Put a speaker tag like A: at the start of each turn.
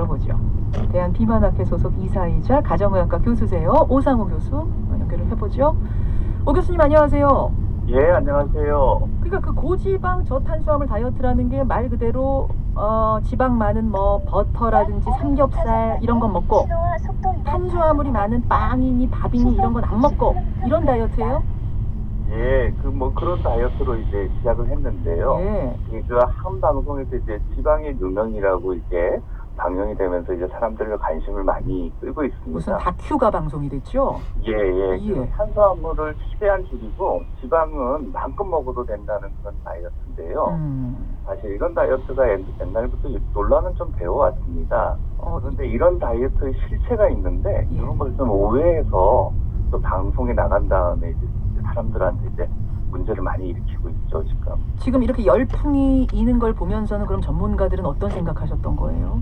A: 들어보죠. 대한 비만학회 소속 이사이자 가정의학과 교수세요. 오상호 교수 어, 연결을 해보죠. 오 교수님 안녕하세요.
B: 예, 안녕하세요.
A: 그러니까 그 고지방 저탄수화물 다이어트라는 게 말 그대로 어, 지방 많은 뭐 버터라든지 삼겹살 이런 건 먹고 탄수화물이 많은 빵이니 밥이니 이런 건 안 먹고 이런 다이어트예요?
B: 예, 그 뭐 그런 다이어트로 이제 시작을 했는데요.
A: 예.
B: 그한 방송에서 이제 지방의 누명이라고 이제 방영이 되면서 이제 사람들의 관심을 많이 끌고 있습니다.
A: 무슨 다큐가 방송이 됐죠?
B: 예, 예.
A: 예.
B: 그 탄수화물을 최대한 줄이고 지방은 마음껏 먹어도 된다는 그런 다이어트인데요.
A: 음.
B: 사실 이런 다이어트가 옛- 옛날부터 논란은 좀 되어 왔습니다.
A: 어,
B: 그런데 이런 다이어트의 실체가 있는데
A: 예.
B: 이런 걸 좀 오해해서 또 방송에 나간 다음에 이제 사람들한테 이제 문제를 많이 일으키고 있죠 지금.
A: 지금 이렇게 열풍이 있는 걸 보면서는 그럼 전문가들은 어떤 생각하셨던 거예요?